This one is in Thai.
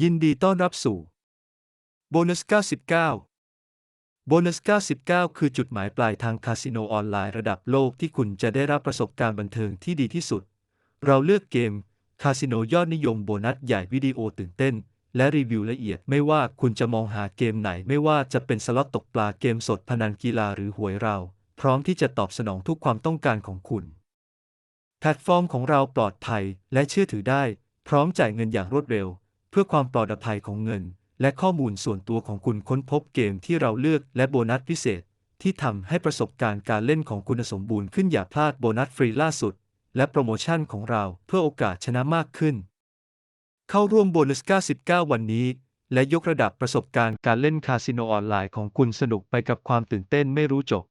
ยินดีต้อนรับสู่โบนัส99โบนัส99 คือจุดหมายปลายทางคาสิโนออนไลน์ระดับโลกที่คุณจะได้รับประสบการณ์บันเทิงที่ดีที่สุด เราเลือกเกม คาสิโนยอดนิยมโบนัสใหญ่วิดีโอตื่นเต้น และรีวิวละเอียดไม่ว่าคุณจะมองหาเกมไหนไม่ว่าจะเป็นสล็อตตกปลาเกมสดพนันกีฬาหรือหวยเรา พร้อมที่จะตอบสนองทุกความต้องการของคุณ แพลตฟอร์มของเราปลอดภัยและเชื่อถือได้ พร้อมจ่ายเงินอย่างรวดเร็ว เพื่อความปลอดภัยของเงิน และข้อมูลส่วนตัวของคุณค้นพบเกมที่เราเลือกและโบนัสพิเศษ ที่ทำให้ประสบการณ์การเล่นของคุณสมบูรณ์ขึ้นอย่าพลาดโบนัสฟรีล่าสุด และโปรโมชั่นของเราเพื่อโอกาสชนะมากขึ้น เข้าร่วมโบนัส 99 วันนี้ และยกระดับประสบการณ์การเล่นคาสิโนออนไลน์ของคุณสนุกไปกับความตื่นเต้นไม่รู้จบ